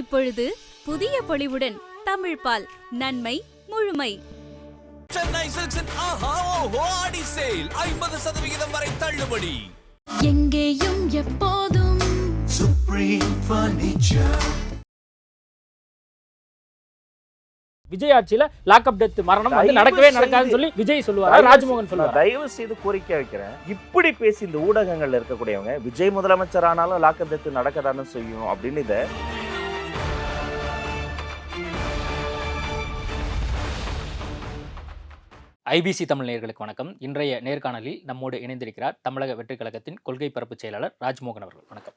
இப்பொழுது புதிய பொலிவுடன் தமிழ் பால் நன்மை முழுமை. சென்னை சில்க்ஸின் ஆஹா ஓஹோ ஆடி சேல் ஐம்பது சதவிகிதம் வரை தள்ளுபடி. எங்கேயும் எப்போதும் சுப்ரீம் பர்னிச்சர் விஜய் ஆட்சியில லாக்அப் டெத் மரணம் வந்து நடக்கவே நடக்காதுன்னு சொல்லி விஜய் சொல்லுவாரா ராஜ்மோகன் சொல்லுவாரா. தயவு செய்து கோரிக்கை வைக்கிறேன். இப்படி பேசி இந்த ஊடகங்கள்ல இருக்கக்கூடியவங்க விஜய் முதலமைச்சர் ஆனாலும் லாக்கப் டெத்து நடக்கதானே செய்யும் அப்படின்னு இதை ஐபிசி தமிழ் நேயர்களுக்கு வணக்கம். இன்றைய நேர்காணலில் நம்மோடு இணைந்திருக்கிறார் தமிழக வெற்றிக் கழகத்தின் கொள்கை பரப்பு செயலாளர் ராஜ்மோகன் அவர்கள். வணக்கம்.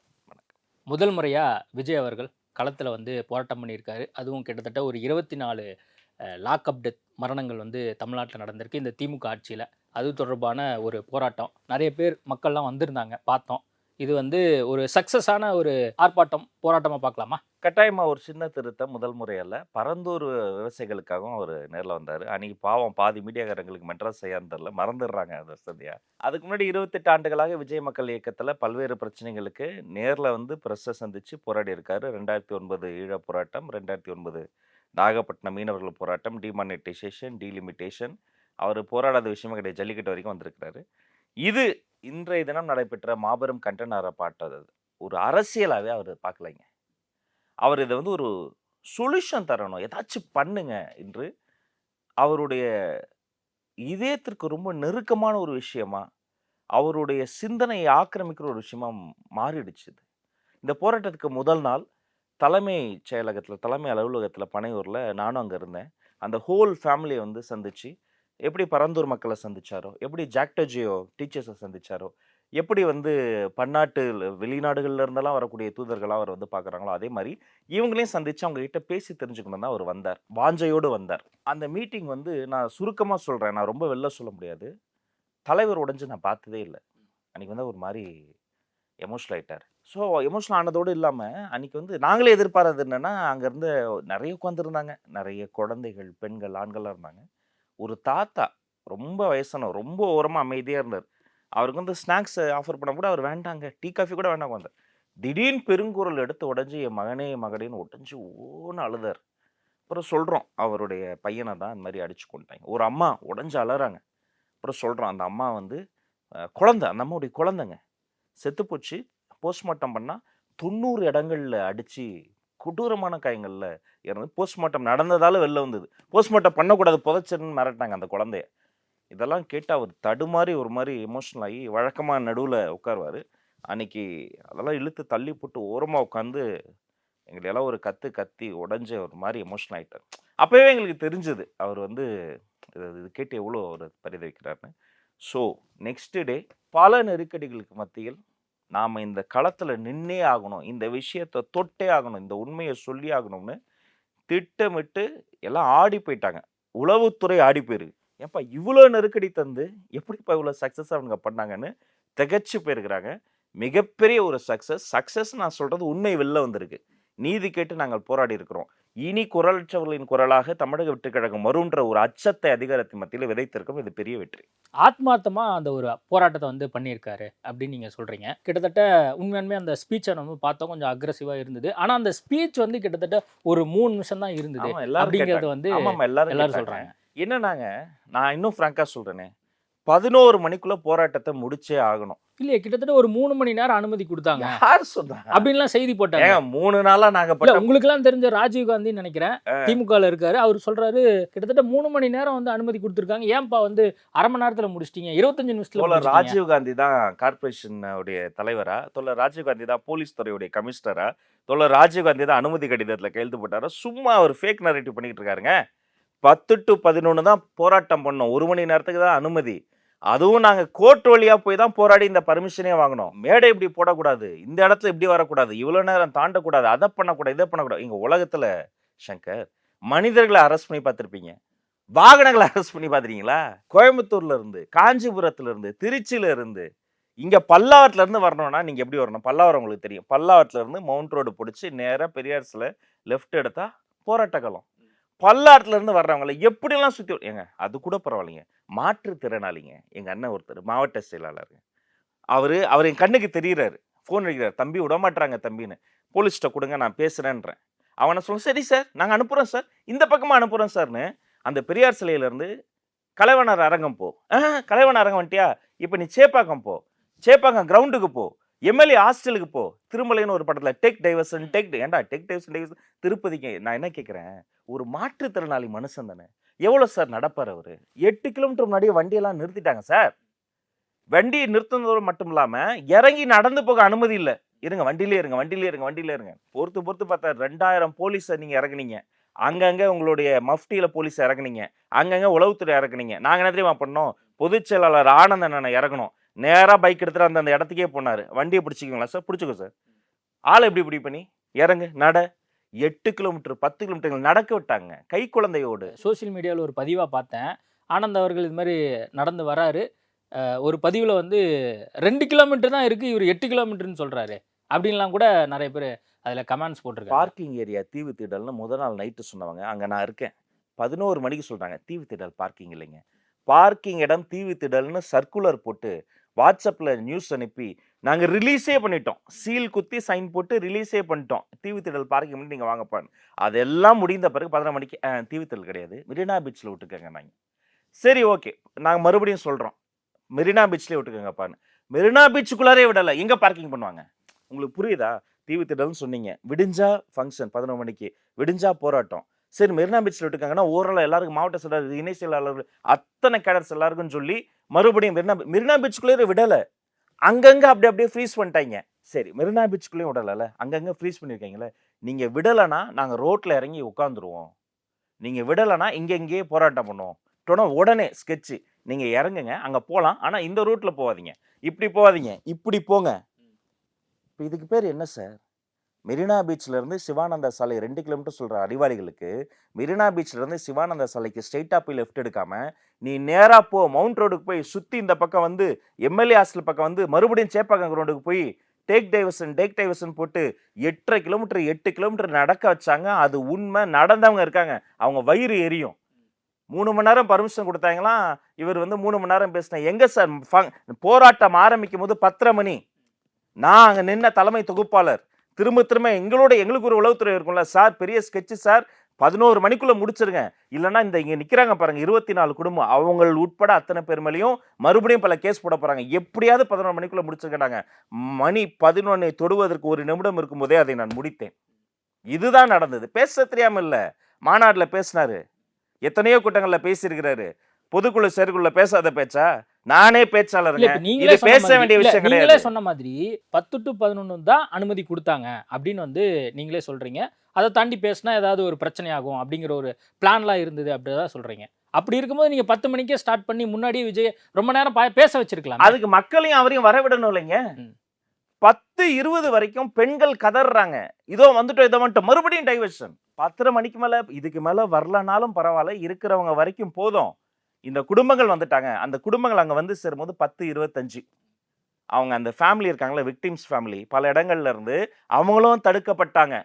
முதல் முறையா விஜய் அவர்கள் களத்துல வந்து போராட்டம் பண்ணியிருக்காரு. அதுவும் கிட்டத்தட்ட ஒரு இருபத்தி நாலு லாக்அப் டெத் மரணங்கள் வந்து தமிழ்நாட்டில் நடந்திருக்கு. இந்த திமுக ஆட்சியில். அது தொடர்பான ஒரு போராட்டம். நிறைய பேர் மக்கள்லாம் வந்திருந்தாங்க. பார்த்தோம். இது வந்து ஒரு சக்ஸஸான ஒரு ஆர்ப்பாட்டம் போராட்டமாக பார்க்கலாமா? கட்டாயமாக ஒரு சின்ன திருத்தம் முதல் முறையில் பரந்தூர் விவசாயிகளுக்காகவும் அவர் நேரில் வந்தார். அன்றைக்கி பாவம் பாதி மீடியாக்காரங்களுக்கு மெட்ராஸ் செய்யான்னு மறந்துடுறாங்க அது வசதியாக அதுக்கு முன்னாடி இருபத்தெட்டு ஆண்டுகளாக விஜய் மக்கள் இயக்கத்தில் பல்வேறு பிரச்சனைகளுக்கு நேரில் வந்து பிரஸ்ஸை சந்தித்து போராடி இருக்கார். ரெண்டாயிரத்தி ஒன்பது ஈழ போராட்டம் ரெண்டாயிரத்தி ஒன்பது நாகப்பட்டினம் மீனவர்கள் போராட்டம் டிமானிட்டைசேஷன் டீலிமிட்டேஷன் அவர் போராடாத விஷயமே கிடையாது. ஜல்லிக்கட்டு வரைக்கும் வந்திருக்கிறாரு. இது இன்றைய தினம் நடைபெற்ற மாபெரும் கண்டன பாட்டது ஒரு அரசியலாகவே அவர் பார்க்கலைங்க. அவர் இதை வந்து ஒரு சொல்யூஷன் தரணும். ஏதாச்சும் பண்ணுங்க என்று அவருடைய இதயத்திற்கு ரொம்ப நெருக்கமான ஒரு விஷயமா அவருடைய சிந்தனையை ஆக்கிரமிக்கிற ஒரு விஷயமா மாறிடுச்சு இது. இந்த போராட்டத்துக்கு முதல் நாள் தலைமை செயலகத்தில் தலைமை அலுவலகத்தில் பனையூரில் நானும் அங்கே இருந்தேன். அந்த ஹோல் ஃபேமிலியை வந்து சந்திச்சு எப்படி பரந்தூர் மக்களை சந்திச்சாரோ? எப்படி ஜாக்டோஜியோ டீச்சர்ஸை சந்திச்சாரோ? எப்படி வந்து பன்னாட்டு வெளிநாடுகள்ல இருந்தெல்லாம் வரக்கூடிய தூதர்களாக அவர் வந்து பார்க்குறாங்களோ அதே மாதிரி இவங்களையும் சந்திச்சு அவங்க கிட்ட பேசி தெரிஞ்சுக்கணும் தான் அவர் வந்தார். வாஞ்சையோடு வந்தார். அந்த மீட்டிங் வந்து நான் சுருக்கமாக சொல்கிறேன் நான் ரொம்ப வெளில சொல்ல முடியாது. தலைவர் உடைஞ்சு நான் பார்த்ததே இல்லை. அன்றைக்கி வந்து ஒரு மாதிரி எமோஷனல் ஆகிட்டார் ஸோ எமோஷனல் ஆனதோடு இல்லாமல் அன்றைக்கி வந்து நாங்களே எதிர்பாராது என்னென்னா அங்கேருந்து நிறைய உட்காந்துருந்தாங்க நிறைய குழந்தைகள் பெண்கள் ஆண்களாக இருந்தாங்க. ஒரு தாத்தா ரொம்ப வயசானவர் ரொம்ப ஓரமாக அமைதியாக இருந்தார். அவருக்கு வந்து ஸ்நாக்ஸ் ஆஃபர் பண்ண கூட அவர் வேண்டாங்க. டீ காஃபி கூட வேண்டாம் வந்தார். திடீர்னு பெருங்குரல் எடுத்து உடஞ்சி என் மகனே என் மகனேன்னு உடஞ்சி ஓன்னு அழுதார். அப்புறம் சொல்கிறோம் அவருடைய பையனை தான் இந்த மாதிரி அடிச்சு கொண்டாங்க ஒரு அம்மா உடஞ்சி அழறாங்க. அப்புறம் சொல்கிறோம் அந்த அம்மா வந்து குழந்த குழந்தை அந்த அம்மாவுடைய குழந்தைங்க. செத்துப்போச்சு போஸ்ட்மார்ட்டம் பண்ணால் தொண்ணூறு இடங்களில் அடித்து கொடூரமான காயங்களில் இறந்து போஸ்ட்மார்ட்டம் நடந்ததால் வெளில வந்தது. போஸ்ட்மார்ட்டம் பண்ணக்கூடாது புதைச்சிருன்னு மிரட்டாங்க அந்த குழந்தைய. இதெல்லாம் கேட்டு அவர் தடுமாறி ஒரு மாதிரி எமோஷனல் ஆகி வழக்கமாக நடுவில் உட்காருவார். அன்னைக்கு அதெல்லாம் இழுத்து தள்ளி போட்டு ஓரமாக உட்காந்து எங்களையெல்லாம் ஒரு கத்து கத்தி உடஞ்சி ஒரு மாதிரி எமோஷனல் ஆகிட்டார் அப்போவே எங்களுக்கு தெரிஞ்சது அவர் வந்து இது இது கேட்டு எவ்வளோ அவர் பரிதவிக்கிறாருன்னு. ஸோ நெக்ஸ்ட் டே பல நெருக்கடிகளுக்கு மத்தியில் நாம் இந்த களத்தில் நின்னே ஆகணும். இந்த விஷயத்தை தொட்டே ஆகணும். இந்த உண்மையை சொல்லி ஆகணும்னு திட்டமிட்டு எல்லாம் ஆடி போயிட்டாங்க. உளவுத்துறை ஆடி போயிருக்கு. ஏப்பா இவ்வளோ நெருக்கடி தந்து எப்படிப்பா இவ்வளோ சக்ஸஸ் அவங்க பண்ணாங்கன்னு திகச்சு போயிருக்கிறாங்க. மிகப்பெரிய ஒரு சக்ஸஸ் சக்ஸஸ் நான் சொல்கிறது உண்மை வெளில வந்திருக்கு. நீதி கேட்டு நாங்கள் போராடி இருக்கிறோம். இனி குரலற்றவர்களின் குரலாக தமிழக வெற்றி கழகம் வரும்ன்ற ஒரு அச்சத்தை அதிகாரத்தின் மத்தியில் விதைத்திருக்கோம் இது பெரிய வெற்றி. ஆத்மார்த்தமா அந்த ஒரு போராட்டத்தை வந்து பண்ணியிருக்காரு அப்படின்னு நீங்க சொல்றீங்க. கிட்டத்தட்ட உண்மையாலுமே அந்த ஸ்பீச்சை நம்ம பார்த்தோம் கொஞ்சம் அக்ரஸிவா இருந்தது. ஆனா அந்த ஸ்பீச் வந்து கிட்டத்தட்ட ஒரு மூணு நிமிஷம் தான் இருந்தது அப்படிங்கிறது. வந்து எல்லாரும் எல்லாரும். சொல்றாங்க. என்னன்னாங்க நான் இன்னும் ஃப்ராங்கா சொல்றேனே பதினோரு மணிக்குள்ள போராட்டத்தை முடிச்சே ஆகணும். இல்லையே கிட்டத்தட்ட ஒரு மூணு மணி நேரம் அனுமதி கொடுத்தாங்க. யார் சொன்னாங்க? அப்படின்லாம் செய்தி போட்டாங்க. மூணு நாளா நாங்க இல்ல பட்ட உங்களுக்கு எல்லாம் தெரிஞ்ச ராஜீவ் காந்தின்னு நினைக்கிறேன். திமுகல இருக்காரு. அவர் சொல்றாரு கிட்டத்தட்ட மூணு மணி நேரம் வந்து அனுமதி கொடுத்துருக்காங்க. ஏன்பா வந்து அரை மணி நேரத்துல முடிச்சிட்டீங்க? இருபத்தஞ்சு நிமிஷத்துல தோழர் முடிச்சிட்டீங்க? ராஜீவ் காந்தி தான் கார்பரேஷன் உடைய தலைவரா? தோழர் ராஜீவ் காந்தி தான் போலீஸ் துறையுடைய கமிஷனரா? தோழர் ராஜீவ் காந்தி தான் அனுமதி கடிதத்துல கையெழுத்து போட்டாரா? சும்மா அவர் ஃபேக் நரேட்டிவ் பண்ணிட்டு இருக்காருங்க. பத்து டு பதினொன்று தான் போராட்டம் பண்ணோம். ஒரு மணி நேரத்துக்கு தான் அனுமதி. அதுவும் நாங்கள் கோர்ட் வழியாக போய் தான் போராடி இந்த பர்மிஷனே வாங்கினோம். மேடை இப்படி போடக்கூடாது. இந்த இடத்துல இப்படி வரக்கூடாது. இவ்வளோ நேரம் தாண்டக்கூடாது. அதை பண்ணக்கூடாது இதை பண்ணக்கூடாது. இங்கே உலகத்தில் சங்கர் மனிதர்களை அரெஸ்ட் பண்ணி பார்த்துருப்பீங்க. வாகனங்களை அரெஸ்ட் பண்ணி பார்த்துருக்கீங்களா? கோயம்புத்தூர்ல இருந்து காஞ்சிபுரத்துல இருந்து திருச்சியில இருந்து இங்க பல்லாவரத்துல இருந்து வரணும்னா நீங்க எப்படி வரணும்? பல்லாவரம் உங்களுக்கு தெரியும். பல்லாவரத்துல இருந்து மவுண்ட் ரோடு பிடிச்சி நேராக பெரியார்ஸில் லெஃப்ட் எடுத்தா போராட்ட களம் இருந்து வர்றவங்கள எப்படிலாம் சுற்றி ஏங்க அது கூட பரவாயில்லைங்க. மாற்றுத்திறனாளிங்க. எங்கள் அண்ணன் ஒருத்தர் மாவட்ட செயலாளர். அவர் அவர் என் கண்ணுக்கு தெரியுறாரு. ஃபோன் அடிக்கிறார் தம்பி விட மாட்டுறாங்க தம்பின்னு. போலீஸ்கிட்ட கொடுங்க நான் பேசுகிறேன்றேன் அவனை சொல்ல சரி சார் நாங்கள் அனுப்புகிறோம் சார். இந்த பக்கமாக அனுப்புகிறோம் சார்னு. அந்த பெரியார் சிலையிலேருந்து கலைவனர் அரங்கம் போ. கலைவன் அரங்கம் வந்துட்டியா இப்போ நீ சேப்பாக்கம் போ. சேப்பாக்கம் கிரவுண்டுக்கு போ. எம்எல்ஏ ஹாஸ்டலுக்கு போ. திருமலைன்னு ஒரு படத்தில் டெக் டைவர்சன் டெக் ஏன்டா டெக் டைவர்சன் டைவர்சன் திருப்பதிக்கு நான் என்ன கேட்குறேன் ஒரு மாற்றுத்திறனாளி மனுஷன் தானே. எவ்வளோ சார் நடப்பார் அவர்? எட்டு கிலோமீட்டர் முன்னாடியே வண்டியெல்லாம் நிறுத்திட்டாங்க சார் வண்டியை நிறுத்தினதோடு மட்டும் இல்லாமல் இறங்கி நடந்து போக அனுமதி இல்லை. இருங்க வண்டியிலே இருங்க வண்டியிலே இருங்க வண்டியிலே இருங்க. பொறுத்து பொறுத்து பார்த்தா ரெண்டாயிரம் போலீஸை நீங்கள் இறங்குனீங்க அங்கங்கே உங்களுடைய மஃப்டியில் போலீஸ் இறக்குனீங்க. அங்கங்கே உளவுத்துறை இறக்குனீங்க. நாங்கள் என்ன தெரியுமா பண்ணோம்? பொதுச் செயலாளர் ஆனந்தன் இறங்கணும் நேராக பைக் எடுத்துட்டு அந்த அந்த இடத்துக்கே போனார். வண்டியை பிடிச்சிக்கங்களா சார் பிடிச்சிக்கோ சார் ஆளை எப்படி இப்படி பண்ணி? இறங்கு நட. எட்டு கிலோமீட்டர் பத்து கிலோமீட்டர் நடக்க விட்டாங்க. கை குழந்தையோடு. சோஷியல் மீடியாவில் ஒரு பதிவாக பார்த்தேன். ஆனந்த் அவர்கள் இது மாதிரி நடந்து வராரு. ஒரு பதிவில் வந்து ரெண்டு கிலோமீட்டர் தான் இருக்குது இவர் எட்டு கிலோமீட்டர்னு சொல்கிறாரு அப்படின்லாம் கூட நிறைய பேர் அதில் கமெண்ட்ஸ் போட்டிருக்காங்க. பார்க்கிங் ஏரியா தீவு திடல்னு முத நாள் நைட்டு சொன்னவங்க. அங்கே நான் இருக்கேன். பதினோரு மணிக்கு சொல்கிறாங்க தீவு திடல் பார்க்கிங் இல்லைங்க. பார்க்கிங் இடம் தீவு திடல்னு சர்க்குலர் போட்டு வாட்ஸ்அப்பில் நியூஸ் அனுப்பி நாங்கள் ரிலீஸே பண்ணிட்டோம். சீல் குத்தி சைன் போட்டு ரிலீஸே பண்ணிட்டோம். தீவு திடல் பார்க்கிங் பண்ணி நீங்கள் வாங்கப்பான்னு அதெல்லாம் முடிந்த பிறகு பதினொரு மணிக்கு தீவு திடல் கிடையாது. மெரினா பீச்சில் விட்டுக்கோங்க நாங்கள் சரி ஓகே. நாங்கள் மறுபடியும் சொல்கிறோம் மெரினா பீச்லேயே விட்டுக்கோங்கப்பான்னு மெரினா பீச்சுக்குள்ளாரே விடலை. எங்கே பார்க்கிங் பண்ணுவாங்க? உங்களுக்கு புரியுதா? தீவு திடல்னு சொன்னீங்க. விடிஞ்சா ஃபங்க்ஷன் பதினொரு மணிக்கு. விடிஞ்சா போராட்டம். சரி மெரினா பீச்சில் விட்டுக்காங்கன்னா ஓரளவு எல்லாருக்கும் மாவட்ட செயலாளர் இணை செயலாளர்கள் அத்தனை கேடர்ஸ் எல்லாருக்கும் சொல்லி மறுபடியும் மெரினா மெரினா பீச்சுக்குள்ளே விடலை. அங்கங்கே அப்படி அப்படியே ஃப்ரீஸ் பண்ணிட்டாங்க. சரி மெரினா பீச்சுக்குள்ளேயும் விடலைல்ல? அங்கங்கே ஃப்ரீஸ் பண்ணியிருக்கீங்களே நீங்கள் விடலைன்னா நாங்கள் ரோட்டில் இறங்கி உட்காந்துருவோம் நீங்கள் விடலைன்னா இங்கே இங்கேயே போராட்டம் பண்ணுவோம். டொனா உடனே ஸ்கெட்சு நீங்கள் இறங்குங்க அங்கே போகலாம் ஆனால் இந்த ரூட்டில் போகாதீங்க இப்படி போகாதீங்க இப்படி போங்க. இப்போ இதுக்கு பேர் என்ன சார் மெரினா பீச்ல இருந்து சிவானந்தா சாலை ரெண்டு கிலோமீட்டர் சொல்கிற அறிவாளிகளுக்கு மெரினா பீச்ல இருந்து சிவானந்தா சாலைக்கு ஸ்ட்ரெயிட்டாக போய் லெஃப்ட் எடுக்காமல் நீ நேராக போ மவுண்ட் ரோடுக்கு போய் சுற்றி இந்த பக்கம் வந்து எம்எல்ஏ ஹாஸ்டல் பக்கம் வந்து மறுபடியும் சேப்பாக்கம் க்ரௌண்டுக்கு போய் டேக் டைவர்சன் டேக் டைவர்சன் போட்டு எட்டரை கிலோமீட்டர் எட்டு கிலோமீட்டர் நடக்க வச்சாங்க. அது உண்மை. நடந்தவங்க இருக்காங்க. அவங்க வயிறு எரியும். மூணு மணி நேரம் பர்மிஷன் கொடுத்தாங்களாம் இவர் வந்து மூணு மணி நேரம் பேசினேன் எங்கே சார்? போராட்டம் ஆரம்பிக்கும் போது பத்தரை மணி. நான் அங்கே நின்ன தலைமை தொகுப்பாளர். திரும்ப திரும்ப எங்களோட எங்களுக்கு ஒரு உளவுத்துறை இருக்கும்ல சார் பெரிய ஸ்கெட்சு சார் பதினோரு மணிக்குள்ளே முடிச்சிருங்க. இல்லைன்னா இந்த இங்கே நிற்கிறாங்க பாருங்கள் இருபத்தி நாலு குடும்பம். அவங்கள் உட்பட அத்தனை பேர் மேலேயும் மறுபடியும் பல கேஸ் போட போகிறாங்க எப்படியாவது பதினோரு மணிக்குள்ளே முடிச்சிருக்கிறாங்க மணி பதினொன்னை தொடுவதற்கு ஒரு நிமிடம் இருக்கும்போதே அதை நான் முடித்தேன். இதுதான் நடந்தது. பேச தெரியாமல் இல்லை மாநாட்டில் பேசினாரு. எத்தனையோ கூட்டங்களில் பேசியிருக்கிறாரு. பொதுக்குழு செயற்குள்ள பேசாத பேச்சா? நானே இப்ப நீங்களே பேச வேண்டிய விஷயம் நீங்களே சொன்ன மாதிரி பத்து டு பதினொன்று தான் அனுமதி கொடுத்தாங்க அப்படின்னு வந்து நீங்களே சொல்றீங்க. அதை தாண்டி பேசினா ஏதாவது ஒரு பிரச்சனை ஆகும் அப்படிங்கிற ஒரு பிளான்லாம் இருந்தது அப்படிதான் சொல்றீங்க. அப்படி இருக்கும்போது நீங்க பத்து மணிக்கே ஸ்டார்ட் பண்ணி முன்னாடியே விஜய் ரொம்ப நேரம் பேச வச்சிருக்கலாம். அதுக்கு மக்களையும் அவரையும் வரவிடணும் இல்லைங்க. பத்து இருபது வரைக்கும் பெண்கள் கதறாங்க இதோ வந்துட்டோம் இதை வந்துட்டோம் மறுபடியும் டைவர்ஷன் பத்தரை மணிக்கு மேல இதுக்கு மேல வரலனாலும் பரவாயில்ல இருக்கிறவங்க வரைக்கும் போதும். இந்த குடும்பங்கள் வந்துட்டாங்க. அந்த குடும்பங்கள் அங்கே வந்து சேரும்போது பத்து இருபத்தஞ்சு. அவங்க அந்த ஃபேமிலி இருக்காங்களே விக்டிம்ஸ் ஃபேமிலி பல இடங்கள்ல இருந்து அவங்களும் தடுக்கப்பட்டாங்க.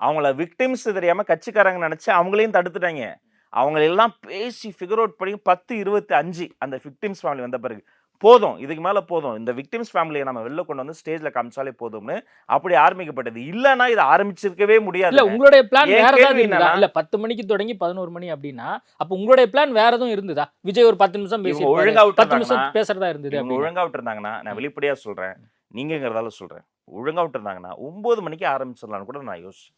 அவங்கள விக்டிம்ஸ் தெரியாமல் கட்சிக்காரங்க நினச்சி அவங்களையும் தடுத்துட்டாங்க. அவங்களெல்லாம் பேசி ஃபிகர் அவுட் பண்ணி பத்து இருபத்தி அஞ்சு அந்த விக்டிம்ஸ் ஃபேமிலி வந்த பிறகு. போதும். இதுக்கு மேல போதும். இந்த விக்டிம்ஸ் ஃபேமிலியை நம்ம வெளில கொண்டு வந்து ஸ்டேஜ்ல காமிச்சாலே போதும்னு அப்படி ஆரம்பிக்கப்பட்டது. இல்லைன்னா இது ஆரம்பிச்சிருக்கவே இல்ல முடியாது உங்களுடைய பிளான் வேற ஏதாவது என்னன்னா- இல்ல பத்து மணிக்கு தொடங்கி பதினோரு மணி அப்படின்னா அப்ப உங்களுடைய பிளான் வேற எதுவும் இருந்ததா? விஜய் ஒரு பத்து நிமிஷம் பேசி ஒழுங்கா பத்து நிமிஷம் பேசுறதா இருந்தது ஒழுங்கா விட்டுருந்தாங்கன்னா நான் வெளிப்படையா சொல்றேன். நீங்கிறதால சொல்றேன். ஒழுங்கா விட்டுருந்தாங்கன்னா ஒன்பது மணிக்கு ஆரம்பிச்சிடலாம்னு கூட நான் யோசிச்சேன்.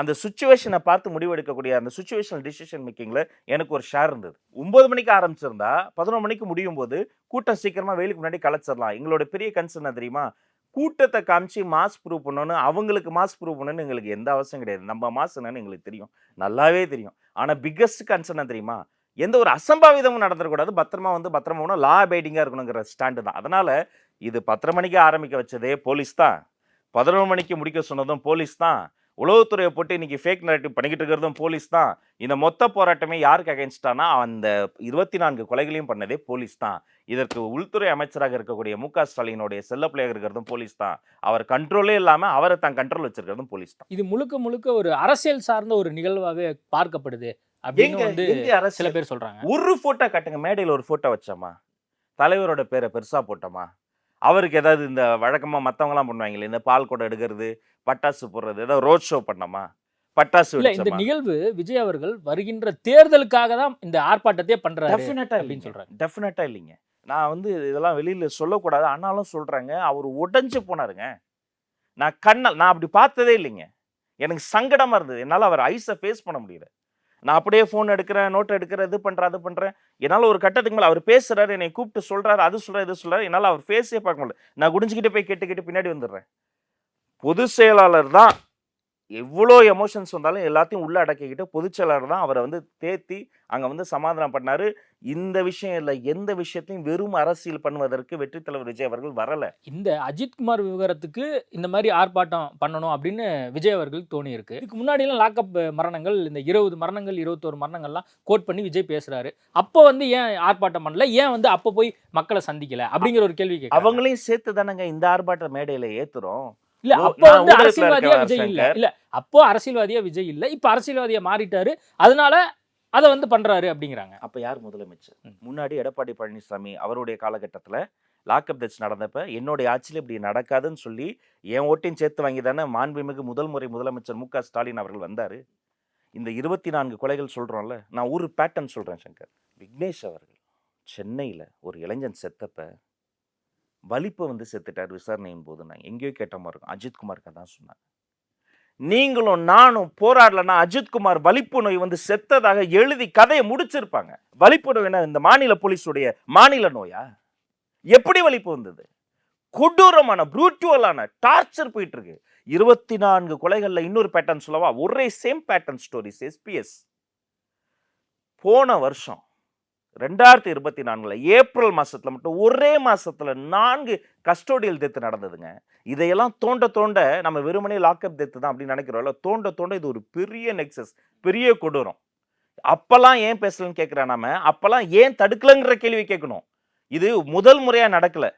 அந்த சுச்சுவேஷனை பார்த்து முடிவெடுக்கக்கூடிய அந்த சுச்சுவேஷனல் டிசிஷன் மேக்கிங்கில் எனக்கு ஒரு ஷேர் இருந்தது. ஒம்பது மணிக்கு ஆரம்பிச்சிருந்தா பதினொன்று மணிக்கு முடியும் போது கூட்டம் சீக்கிரமாக வெயிலுக்கு முன்னாடி கலைச்சிடலாம் எங்களோட பெரிய கன்சர்ன் தெரியுமா? கூட்டத்தை காமிச்சு மாஸ் ப்ரூவ் பண்ணணும் அவங்களுக்கு மாஸ் ப்ரூவ் பண்ணணும்னு எங்களுக்கு எந்த அவசியம் கிடையாது. நம்ம மாஸ் என்னன்னு எங்களுக்கு தெரியும். நல்லாவே தெரியும். ஆனால் பிக்கஸ்ட் கன்சர்ன் தெரியுமா? எந்த ஒரு அசம்பாவிதமும் நடந்துடக்கூடாது. பத்திரமா வந்து பத்திரமா போகணும் லா அபைடிங்காக இருக்கணுங்கிற ஸ்டாண்டு தான். அதனால் இது பத்தரை மணிக்கு ஆரம்பிக்க வச்சதே போலீஸ் தான். பதினொரு மணிக்கு முடிக்க சொன்னதும் போலீஸ் தான். உளவுத்துறையை போட்டு இன்னைக்கு ஃபேக் நரேட்டிவ் பண்ணிக்கிட்டு இருக்கிறதும் போலீஸ் தான். இந்த மொத்த போராட்டமே யாருக்கு அகைன்ஸ்டானா அந்த இருபத்தி நான்கு கொலைகளையும் பண்ணதே போலீஸ் தான். இதற்கு உள்துறை அமைச்சராக இருக்கக்கூடிய மு க ஸ்டாலினுடைய செல்ல பிள்ளையாக இருக்கிறதும் போலீஸ் தான். அவர் கண்ட்ரோலே இல்லாம அவரை தான் கண்ட்ரோல் வச்சிருக்கிறதும் போலீஸ் தான். இது முழுக்க முழுக்க ஒரு அரசியல் சார்ந்த ஒரு நிகழ்வாவே பார்க்கப்படுது அப்படின்னு வந்து சில பேர் சொல்றாங்க. ஒரு போட்டோ காட்டுங்க. மேடையில் ஒரு போட்டோ வச்சோமா? தலைவரோட பேரை பெருசா போட்டோமா? அவருக்கு ஏதாவது இந்த வழக்கமா மத்தவங்கலாம் பண்ணுவாங்களே இந்த பால் குடம் எடுக்கிறது பட்டாசு போடுறது ஏதாவது ரோட் ஷோ பண்ணோமா? பட்டாசு இல்ல இந்த? நிகழ்வு விஜய் அவர்கள் வருகின்ற தேர்தலுக்காக தான் இந்த ஆர்ப்பாட்டத்தையே பண்றாரு டெஃபினட்டா அப்படின்னு இல்லைங்க. சொல்றாங்க. டெஃபினட்டா இல்லைங்க. நான் வந்து இதெல்லாம் வெளியில சொல்லக்கூடாது. ஆனாலும் சொல்றேங்க. அவர் உடைஞ்சு போனாருங்க. நான் கண்ணால் நான் அப்படி பார்த்ததே இல்லைங்க. எனக்கு சங்கடமா இருந்தது. என்னால் அவர் ஐஸை ஃபேஸ் பண்ண முடியல. நான் அப்படியே ஃபோன் எடுக்கிறேன் நோட் எடுக்கிறேன் இது பண்ணுறேன் அது பண்ணுறேன் என்னால் ஒரு கட்டத்துக்கு மேலே அவர் பேசுகிறாரு என்னை கூப்பிட்டு சொல்கிறாரு அது சொல்கிறார் இது சொல்கிறார் என்னால் அவர் ஃபேஸே பார்க்க முடியல. நான் குடிஞ்சிக்கிட்டே போய் கேட்டுக்கிட்டு பின்னாடி வந்துடுறேன். பொது செயலாளர் தான் எவ்வளோ எமோஷன்ஸ் வந்தாலும் எல்லாத்தையும் உள்ள அடக்கிக்கிட்டு பொதுச் செயலாளர் தான் அவரை வந்து தேத்தி அங்கே வந்து சமாதானம் பண்ணாரு. இந்த விஷயம் இல்லை எந்த விஷயத்தையும் வெறும் அரசியல் பண்ணுவதற்கு வெற்றி தலைவர் விஜய் அவர்கள் வரல. இந்த அஜித்குமார் விவகாரத்துக்கு இந்த மாதிரி ஆர்ப்பாட்டம் பண்ணணும் அப்படின்னு விஜய் அவர்கள் தோணி இருக்கு இதுக்கு முன்னாடி எல்லாம் லாக்அப் மரணங்கள் இந்த இருபது மரணங்கள் இருபத்தோரு மரணங்கள்லாம் கோட் பண்ணி விஜய் பேசுறாரு. அப்போ வந்து ஏன் ஆர்ப்பாட்டம் பண்ணல? ஏன் வந்து அப்போ போய் மக்களை சந்திக்கல? அப்படிங்கிற ஒரு கேள்வி அவங்களையும் சேர்த்து தானங்க இந்த ஆர்ப்பாட்ட மேடையில ஏத்துறோம். இல்ல அப்போ வந்து அரசியல்வாதியா விஜய் இல்ல. இல்ல அப்போ அரசியல்வாதியா விஜய் இல்ல இப்ப அரசியல்வாதியா மாறிட்டாரு. அதனால அதை வந்து பண்றாரு அப்படிங்கிறாங்க. அப்ப யார் முதலமைச்சர். முன்னாடி எடப்பாடி பழனிசாமி அவருடைய காலகட்டத்துல லாக்அப் டச் நடந்தப்ப என்னுடைய ஆட்சியில் இப்படி நடக்காதுன்னு சொல்லி என் ஓட்டையும் சேர்த்து வாங்கி தானே மாண்புமிகு முதல் முறை முதலமைச்சர் மு க ஸ்டாலின் அவர்கள் வந்தாரு. இந்த இருபத்தி நான்கு கொலைகள் சொல்றோம்ல நான் ஒரு பேட்டர்ன் சொல்றேன் சங்கர். விக்னேஷ் அவர்கள் சென்னையில ஒரு இளைஞன் செத்தப்ப வலிப்பை வந்து செத்துட்டார் விசாரணையின் போது நான் எங்கேயோ கேட்ட மாதிரி இருக்கும். அஜித்குமார் தான் சொன்னாங்க நீங்களும் நானும் போராடலன்னா அஜித்குமார் வலிப்பு நோய் வந்து செத்ததாக எழுதி கதையை முடிச்சிருப்பாங்க. வலிப்பு நோய் என்ன? இந்த மாநில போலீஸுடைய மாநில நோயா? எப்படி வலிப்பு வந்தது? கொடூரமான ப்ரூட்டுவலான டார்ச்சர் போயிட்டு இருக்கு. இருபத்தி நான்கு கொலைகளில் இன்னொரு பேட்டர்ன் சொல்லவா? ஒரே சேம் பேட்டர்ன் ஸ்டோரிஸ் எஸ்பிஎஸ் போன வருஷம் ரெண்டாயிரத்தி இருபத்தி நான்கில் ஏப்ரல் மாதத்தில் மட்டும் ஒரே மாதத்தில் நான்கு கஸ்டோடியல் டெத்து நடந்ததுங்க. இதையெல்லாம் தோண்ட தோண்ட நம்ம வெறுமனே லாக்அப் டெத்து தான் அப்படின்னு நினைக்கிறோம்ல தோண்ட தோண்ட இது ஒரு பெரிய நெக்ஸஸ் பெரிய கொடூரம். அப்போல்லாம் ஏன் பேசலன்னு கேட்குறேன் நாம? அப்போல்லாம் ஏன் தடுக்கலைங்கிற கேள்வி கேட்கணும். இது முதல் முறையாக நடக்கலை.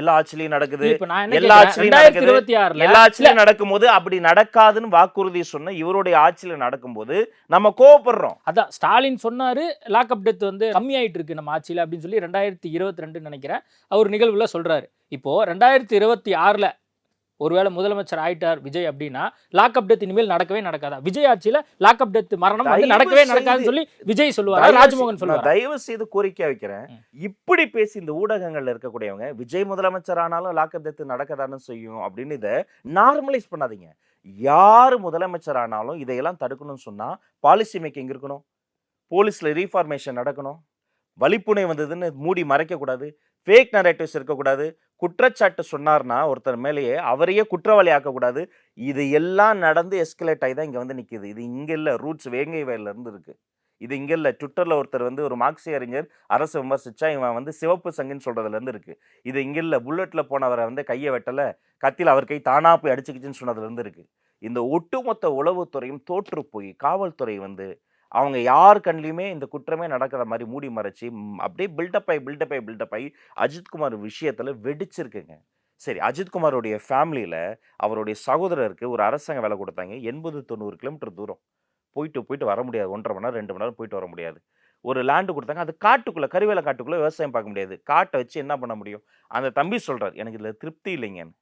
எல்லா ஆட்சிலையும் நடக்குது. இப்ப நான் என்ன எல்லா ரெண்டாயிரத்தி நடக்குது. எல்லா ஆட்சியிலும் நடக்கும்போது அப்படி நடக்காதுன்னு வாக்குறுதி சொன்ன இவருடைய ஆட்சியில நடக்கும்போது நம்ம கோவப்படுறோம். அதான் ஸ்டாலின் சொன்னாரு லாக்அப் டெத் வந்து கம்மியாயிட்டு இருக்கு நம்ம ஆட்சியில அப்படின்னு சொல்லி ரெண்டாயிரத்தி இருபத்தி ரெண்டு நினைக்கிறேன். அவர் நிகழ்வுல சொல்றாரு. இப்போ ரெண்டாயிரத்தி இருபத்தி ஆறுல ஒருவேளை முதலமைச்சர் ஆயிட்டார் விஜய் அப்படின்னா லாக்அப் டெத் இனிமேல் நடக்கவே நடக்காதா? விஜய் ஆட்சியில லாக்அப் டெத் மரணம் வந்து நடக்கவே நடக்காதுன்னு சொல்லி விஜய் சொல்லுவாரா? ராஜ்மோகன் சொல்லுவாரா? தயவு செய்து கோரிக்கை வைக்கிறேன். இப்படி பேசி இந்த ஊடகங்கள்ல இருக்கக்கூடியவங்க விஜய் முதலமைச்சர் ஆனாலும் லாக்அப் டெத் நடக்கதானே செய்யும் அப்படின்னு இதை நார்மலைஸ் பண்ணாதீங்க. யார் முதலமைச்சர் ஆனாலும் இதையெல்லாம் தடுக்கணும்னு சொன்னா பாலிசி மேக்கிங் இருக்கணும்? போலீஸ்ல ரீஃபார்மேஷன் நடக்கணும். வலிப்புணை வந்ததுன்னு மூடி மறைக்க கூடாது ஃபேக் நரேட்டிவ்ஸ் இருக்கக்கூடாது. குற்றச்சாட்டு சொன்னார்னா ஒருத்தர் மேலேயே அவரையே குற்றவாளி ஆக்கக்கூடாது இது எல்லாம் நடந்து எஸ்கலேட் ஆகி தான் இங்கே வந்து நிற்கிது இது இங்கே இல்லை ரூட்ஸ் வேங்கை வயலேருந்து இருக்குது இது இங்கே இல்லை. ட்விட்டரில் ஒருத்தர் வந்து ஒரு மார்க்சிய அறிஞர் அரசு விமர்சித்தா இவன் வந்து சிவப்பு சங்குன்னு சொல்கிறதுலேருந்து இருக்குது இது இங்கே இல்லை. புல்லட்டில் போனவரை வந்து கையை வெட்டலை. கத்தியில் அவர் கை தானாக போய் அடிச்சுக்கிச்சுன்னு சொன்னதுலேருந்து இருக்குது இந்த ஒட்டுமொத்த உளவுத்துறையும் தோற்று போய் காவல்துறை வந்து அவங்க யார் கண்லேயுமே இந்த குற்றமே நடக்கிற மாதிரி மூடி மறைச்சி அப்படியே பில்டப் ஆகி பில்டப் ஆகி பில்டப் ஆகி அஜித்குமார் விஷயத்தில் வெடிச்சிருக்குங்க. சரி அஜித்குமாரோடைய ஃபேமிலியில் அவருடைய சகோதரருக்கு ஒரு அரசாங்க வேலை கொடுத்தாங்க. எண்பது தொண்ணூறு கிலோமீட்டர் தூரம். போயிட்டு போயிட்டு வர முடியாது. ஒன்றரை மணி நேரம் ரெண்டு மணி நேரம் போயிட்டு வர முடியாது. ஒரு லேண்டு கொடுத்தாங்க. அது காட்டுக்குள்ளே கருவேல காட்டுக்குள்ளே விவசாயம் பார்க்க முடியாது. காட்டை வச்சு என்ன பண்ண முடியும்? அந்த தம்பி சொல்கிறார் எனக்கு இதில் திருப்தி இல்லைங்கன்னு.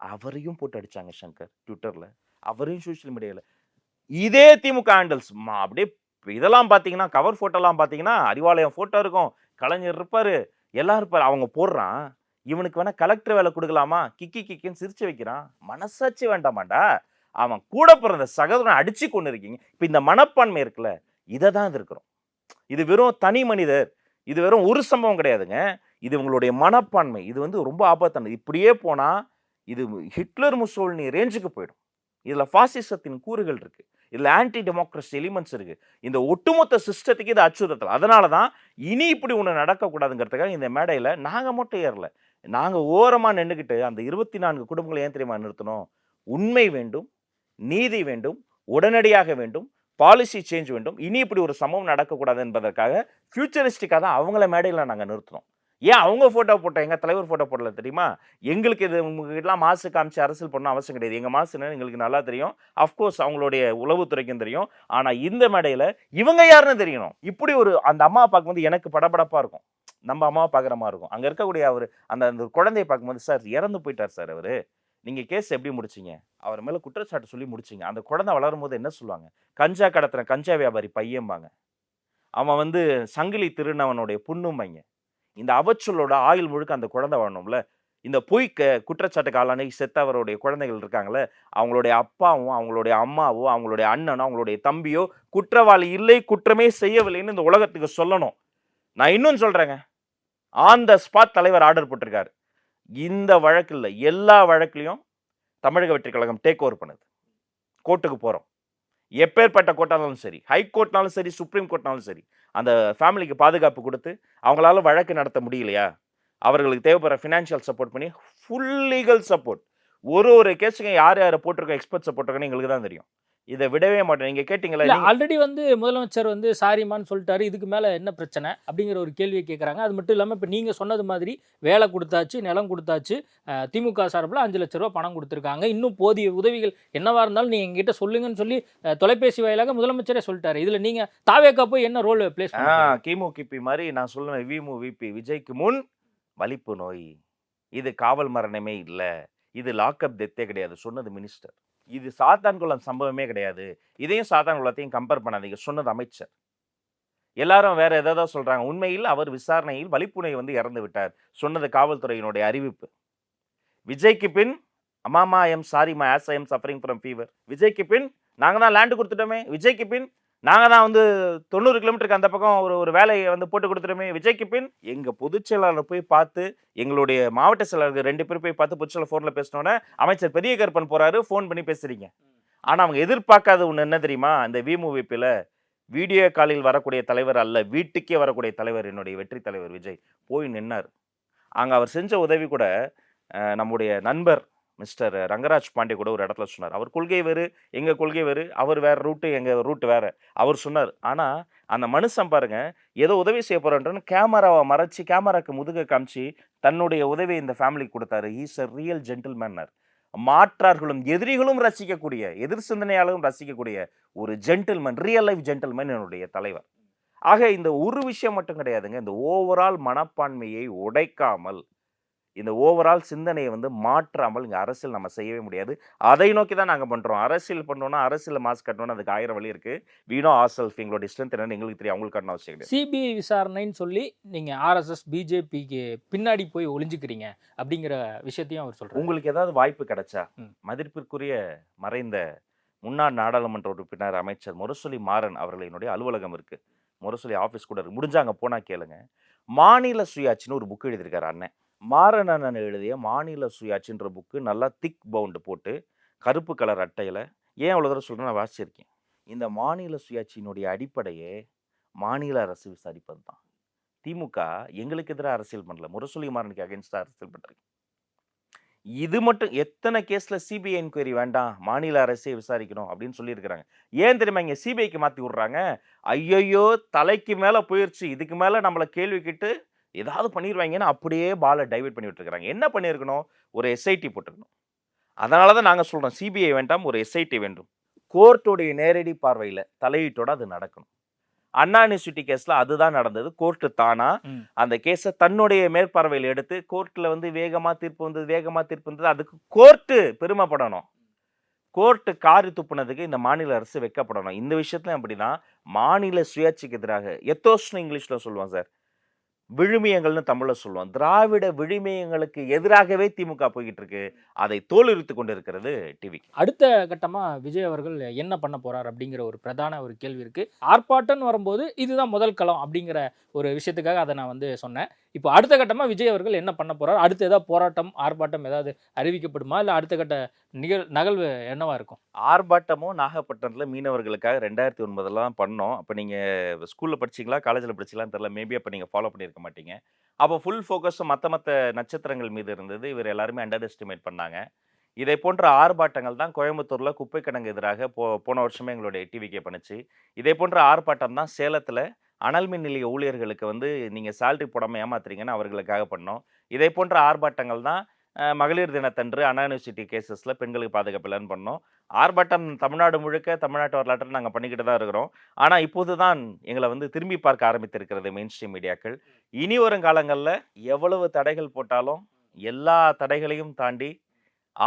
அவரையும் போட்டு அடிச்சாங்க சங்கர் ட்விட்டரில் அவரையும் சோஷியல் மீடியாவில் இதே திமுக ஹேண்டல்ஸ் அப்படியே இப்போ இதெல்லாம் பார்த்தீங்கன்னா கவர் ஃபோட்டோலாம் பார்த்தீங்கன்னா அறிவாலயம் ஃபோட்டோ இருக்கும். கலைஞர் இருப்பார். எல்லாம் இருப்பார். அவங்க போடுறான். இவனுக்கு வேணால் கலெக்டர் வேலை கொடுக்கலாமா? கிக்கி கிக்கின்னு சிரிச்சு வைக்கிறான். மனசாட்சி வேண்டாமாண்டா? அவன் கூட பிறந்த சகோதரனை அடிச்சு கொண்டு இருக்கீங்க. இப்போ இந்த மனப்பான்மை இருக்குல்ல இதை தான் இது இருக்கிறோம் இது வெறும் தனி மனிதர். இது வெறும் ஒரு சம்பவம் கிடையாதுங்க. இது உங்களுடைய மனப்பான்மை. இது வந்து ரொம்ப ஆபத்தானது. இப்படியே போனால் இது ஹிட்லர் முசோல்னி ரேஞ்சுக்கு போயிடும். இதில் ஃபாசிசத்தின் கூறுகள் இருக்குது இதில் ஆன்டி டெமோக்ரஸி எலிமெண்ட்ஸ் இருக்குது இந்த ஒட்டுமொத்த சிஸ்டத்துக்கு இது அச்சுறுத்தல். அதனால தான் இனி இப்படி ஒன்று நடக்கக்கூடாதுங்கிறதுக்காக இந்த மேடையில் நாங்கள் மட்டும் ஏறல. நாங்கள் ஓரமாக நின்றுக்கிட்டு அந்த இருபத்தி நான்கு குடும்பங்களை ஏன் தெரியுமா நிறுத்தணும்? உண்மை வேண்டும் நீதி வேண்டும் உடனடியாக வேண்டும் பாலிசி சேஞ்ச் வேண்டும். இனி இப்படி ஒரு சம்பவம் நடக்கக்கூடாது என்பதற்காக ஃபியூச்சரிஸ்டிக்காக தான் அவங்கள மேடையில் நாங்கள் நிறுத்தினோம் ஏன் அவங்க ஃபோட்டோ போட்டோம் எங்கள் தலைவர் ஃபோட்டோ போடல தெரியுமா? எங்களுக்கு இது உங்ககிட்டலாம் மாசு காமிச்சு அரசியல் பண்ண அவசியம் கிடையாது. எங்கள் மாசுன்னு எங்களுக்கு நல்லா தெரியும். அஃப்கோர்ஸ் அவங்களுடைய உளவுத்துறைக்கும் தெரியும். ஆனால் இந்த மேடையில் இவங்க யாருன்னு தெரியணும். இப்படி ஒரு அந்த அம்மா பார்க்கும்போது எனக்கு படபடப்பாக இருக்கும். நம்ம அம்மாவை பார்க்குற மாதிரி இருக்கும். அங்கே இருக்கக்கூடிய அவர் அந்த அந்த குழந்தையை பார்க்கும்போது சார் இறந்து போயிட்டார் சார் அவர். நீங்கள் கேஸ் எப்படி முடிச்சீங்க? அவர் மேலே குற்றச்சாட்டு சொல்லி முடிச்சீங்க. அந்த குழந்தை வளரும் போது என்ன சொல்லுவாங்க? கஞ்சா கடத்துற கஞ்சா வியாபாரி பையன்பாங்க அவன் வந்து சங்கிலி திருநவனுடைய புண்ணுமைங்க இந்த அவச்சொல்லோட ஆயுள் முழுக்க அந்த குழந்தை வாழணும்ல? இந்த பொய் க குற்றச்சாட்டுக்கு ஆளான செத்தவருடைய குழந்தைகள் இருக்காங்களே அவங்களுடைய அப்பாவும் அவங்களுடைய அம்மாவோ அவங்களுடைய அண்ணனோ அவங்களுடைய தம்பியோ குற்றவாளி இல்லை குற்றமே செய்யவில்லைன்னு இந்த உலகத்துக்கு சொல்லணும். நான் இன்னும் சொல்கிறேங்க ஆன் த ஸ்பாட் தலைவர் ஆர்டர் போட்டிருக்காரு. இந்த வழக்கில் எல்லா வழக்குலையும் தமிழக வெற்றி கழகம் டேக் ஓவர் பண்ணுது. கோர்ட்டுக்கு போகிறோம் எப்பேற்பட்ட இருந்தாலும் சரி ஹை கோர்ட்னாலும் சரி சுப்ரீம் கோர்ட்னாலும் சரி அந்த ஃபேமிலிக்கு பாதுகாப்பு கொடுத்து அவங்களால வழக்கு நடத்த முடியலையா? அவர்களுக்கு தேவைப்படுற ஃபினான்ஷியல் சப்போர்ட் பண்ணி ஃபுல் லீகல் சப்போர்ட் ஒரு ஒரு கேஸுக்கும் யார் யாரை போட்டிருக்கோம் எக்ஸ்பர்ட்ஸை போட்டிருக்கோன்னு எங்களுக்கு தான் தெரியும். இதை விடவே மாட்டோம் நீங்கள் கேட்டிங்களா ஆல்ரெடி வந்து முதலமைச்சர் வந்து சாரிமான்னு சொல்லிட்டாரு இதுக்கு மேல என்ன பிரச்சனை? அப்படிங்கிற ஒரு கேள்வியை கேட்குறாங்க அது மட்டும் இல்லாம இப்ப நீங்க சொன்னது மாதிரி வேலை கொடுத்தாச்சு நிலம் கொடுத்தாச்சு திமுக சார்பில் அஞ்சு லட்ச ரூபா பணம் கொடுத்துருக்காங்க. இன்னும் போதிய உதவிகள் என்னவா இருந்தாலும் நீங்க எங்கிட்ட சொல்லுங்கன்னு சொல்லி தொலைபேசி வாயிலாக முதலமைச்சரே சொல்லிட்டாரு. இதுல நீங்க தாவேக்கா போய் என்ன ரோல் பிளேஸ் கிமு கிபி மாதிரி நான் சொல்லுவேன். விமு விபி விஜய்க்கு முன் வலிப்பு நோய். இது காவல் மரணமே இல்லை. இது லாக்அப் டெத்தே கிடையாது சொன்னது மினிஸ்டர் இது சாத்தான்குளம் சம்பவமே கிடையாது. இதையும் சாத்தான்குளத்தையும் கம்பேர் பண்ணாதீங்க சொன்னது அமைச்சர். எல்லாரும் வேற எதாவது சொல்றாங்க. உண்மையில் அவர் விசாரணையில் வலிப்புணை வந்து இறந்து விட்டார் சொன்னது காவல்துறையினுடைய அறிவிப்பு. விஜய்க்கு பின் அமாமா am சாரிமா as I am suffering from fever விஜய்க்கு பின் நாங்கள் தான் லேண்டு கொடுத்துட்டோமே. விஜய்க்கு பின் நாங்கள் தான் வந்து தொண்ணூறு கிலோமீட்டருக்கு அந்த பக்கம் ஒரு ஒரு வேலையை வந்து போட்டு கொடுத்துருமே விஜய்க்கு பின் எங்கள் பொதுச் செயலாளர் போய் பார்த்து எங்களுடைய மாவட்ட செயலாளர் ரெண்டு பேரும் போய் பார்த்து பொதுச் செயலர் ஃபோனில் பேசினோன்னே அமைச்சர் பெரிய கருப்பன் போகிறாரு ஃபோன் பண்ணி பேசுகிறீங்க ஆனால் அவங்க எதிர்பார்க்காத ஒன்று என்ன தெரியுமா? அந்த விமுவிப்பில் வீடியோ காலில் வரக்கூடிய தலைவர் அல்ல வீட்டுக்கே வரக்கூடிய தலைவர் என்னுடைய வெற்றி தலைவர் விஜய். போய் நின்னார். அங்கே அவர் செஞ்ச உதவி கூட நம்முடைய நண்பர் மிஸ்டர் ரங்கராஜ் பாண்டே கூட ஒரு இடத்துல சொன்னார். அவர் கொள்கை வேறு எங்கள் கொள்கை வேறு அவர் வேறு ரூட்டு எங்கள் ரூட்டு வேறு. அவர் சொன்னார். ஆனால் அந்த மனுஷன் பாருங்க ஏதோ உதவி செய்ய போறேன்றன்னு கேமராவை மறைச்சி கேமராக்கு முதுக காமிச்சு தன்னுடைய உதவியை இந்த ஃபேமிலிக்கு கொடுத்தாரு. ஈஸ் அ ரியல் ஜென்டில்மேனர் மாற்றார்களும் எதிரிகளும் ரசிக்கக்கூடிய எதிர் சிந்தனையாளரும் ரசிக்கக்கூடிய ஒரு ஜென்டில்மேன் ரியல் லைஃப் ஜென்டில்மேன் என்னுடைய தலைவர். ஆக இந்த ஒரு விஷயம் மட்டும் கிடையாதுங்க. இந்த ஓவரால் மனப்பான்மையை உடைக்காமல் இந்த ஓவரால் சிந்தனையை வந்து மாற்றாமல் இங்கே அரசியல் நம்ம செய்யவே முடியாது. அதை நோக்கி தான் நாங்கள் பண்ணுறோம் அரசியல் பண்ணோம்னா அரசியல் மாஸ்க் கட்டணும்னு அதுக்கு ஆயிரம் வழி இருக்குது வீணோ ஆர் செல்ஃப் எங்களுடைய ஸ்ட்ரென்த் என்னன்னு எங்களுக்கு தெரியும். அவங்களுக்கு கட்டணும் அவசியம் கிடையாது. சிபிஐ விசாரணைன்னு சொல்லி நீங்க ஆர்எஸ்எஸ் பிஜேபிக்கு பின்னாடி போய் ஒளிஞ்சுக்கிறீங்க அப்படிங்கிற விஷயத்தையும் அவர் சொல்றாரு. உங்களுக்கு ஏதாவது வாய்ப்பு கிடைச்சா. மதிப்பிற்குரிய மறைந்த முன்னாள் நாடாளுமன்ற உறுப்பினர் அமைச்சர் முரசொலி மாறன் அவர்களினுடைய அலுவலகம் இருக்கு. முரசொலி ஆஃபீஸ் கூட இருக்கு. முடிஞ்சா அங்கே போனால் கேளுங்க. மாநில சுயாட்சின்னு ஒரு புக் எழுதியிருக்காரு அண்ணன். மாரணன் அண்ணன் எழுதிய மாநில சுயாட்சின்ற புக்கு நல்லா திக் பவுண்டு போட்டு கருப்பு கலர் அட்டையில் ஏன் அவ்வளோ தூரம் சொல்கிறேன் நான் வாசிச்சிருக்கேன். இந்த மாநில சுயாட்சியினுடைய அடிப்படையே மாநில அரசு விசாரிப்பது தான். திமுக எங்களுக்கு எதிராக அரசியல் பண்ணல. முரசொலி மாறனுக்கு அகேன்ஸ்டாக அரசியல் பண்ணுறீங்க இது மட்டும் எத்தனை கேஸில் சிபிஐ என்கொயரி வேண்டாம் மாநில அரசே விசாரிக்கணும் அப்படின்னு சொல்லியிருக்கிறாங்க. ஏன் தெரியுமா இங்கே சிபிஐக்கு மாற்றி விடுறாங்க? ஐயையோ தலைக்கு மேலே போயிருச்சு. இதுக்கு மேலே நம்மளை கேள்வி கேட்டு ஏதாவது பண்ணிடுவாங்கன்னு அப்படியே பாலை டைவர்ட் பண்ணி விட்டுருக்காங்க என்ன பண்ணியிருக்கணும் ஒரு எஸ்ஐடி போட்டிருக்கணும். அதனால தான் நாங்கள் சொல்கிறோம் சிபிஐ வேண்டாம் ஒரு எஸ்ஐடி வேண்டும். கோர்ட்டுடைய நேரடி பார்வையில் தலையீட்டோட அது நடக்கணும். அண்ணா யூனிவர்சிட்டி கேஸில் அதுதான் நடந்தது. கோர்ட்டு தானா. அந்த கேஸை தன்னுடைய மேற்பார்வையில் எடுத்து கோர்ட்டில் வந்து வேகமாக தீர்ப்பு வந்தது வேகமாக தீர்ப்பு வந்தது அதுக்கு கோர்ட்டு பெருமைப்படணும். கோர்ட்டு காரி துப்புனதுக்கு இந்த மாநில அரசு வெக்கப்படணும். இந்த விஷயத்துலையும் அப்படிதான். மாநில சுயாட்சிக்கு எதிராக எத்தோஸ்னு இங்கிலீஷில் சொல்லுவோம் சார். விழுமியங்கள்னு தமிழில் சொல்லுவோம் திராவிட விழுமியங்களுக்கு எதிராகவே திமுக போய்கிட்டு இருக்கு அதை தோலுரித்து கொண்டு இருக்கிறது டிவி. அடுத்த கட்டமாக விஜய் அவர்கள் என்ன பண்ண போறார் அப்படிங்கிற ஒரு பிரதான ஒரு கேள்வி இருக்கு. ஆர்ப்பாட்டம்னு வரும்போது இதுதான் முதல் களம் அப்படிங்கிற ஒரு விஷயத்துக்காக அதை நான் வந்து சொன்னேன். இப்போ அடுத்த கட்டமாக விஜய் அவர்கள் என்ன பண்ண போறார்? அடுத்து ஏதாவது போராட்டம் ஆர்ப்பாட்டம் ஏதாவது அறிவிக்கப்படுமா? இல்லை அடுத்த கட்ட நிகழ் நகழ்வு என்னவா இருக்கும்? ஆர்ப்பாட்டமும் நாகப்பட்டினத்தில் மீனவர்களுக்காக ரெண்டாயிரத்தி ஒன்பதுல தான் பண்ணோம். அப்போ நீங்கள் ஸ்கூலில் படிச்சீங்களா காலேஜில் படிச்சீங்களான்னு தெரில மேபி அப்போ நீங்கள் ஃபாலோ பண்ணியிருக்க மாட்டீங்க. அப்போ ஃபுல் ஃபோக்கஸும் மற்ற மற்ற நட்சத்திரங்கள் மீது இருந்தது. இவர் எல்லாருமே அண்டர் எஸ்டிமேட் பண்ணாங்க. இதை போன்ற ஆர்ப்பாட்டங்கள் தான் கோயம்புத்தூரில் குப்பை கிடங்கு எதிராக போ போன வருஷமே எங்களுடைய டிவிக்கே பண்ணுச்சு. இதே போன்ற ஆர்ப்பாட்டம் தான் சேலத்தில் அனல் மின் நிலைய ஊழியர்களுக்கு வந்து நீங்கள் சேல்ரி போடாமல் ஏமாத்துறீங்கன்னு அவர்களுக்காக பண்ணோம். இதே போன்ற ஆர்ப்பாட்டங்கள் தான் மகளிர் தினத்தன்று அண்ணா யூனிவர்சிட்டி கேசஸில் பெண்களுக்கு பாதுகாப்பு இல்லைன்னு பண்ணோம். ஆர்ப்பாட்டம் தமிழ்நாடு முழுக்க தமிழ்நாட்டு வரலாற்றில் நாங்கள் பண்ணிக்கிட்டு தான் இருக்கிறோம். ஆனால் இப்போது தான் எங்களை வந்து திரும்பி பார்க்க ஆரம்பித்திருக்கிறது மெயின் ஸ்ட்ரீம் மீடியாக்கள். இனி வரும் காலங்களில் எவ்வளவு தடைகள் போட்டாலும் எல்லா தடைகளையும் தாண்டி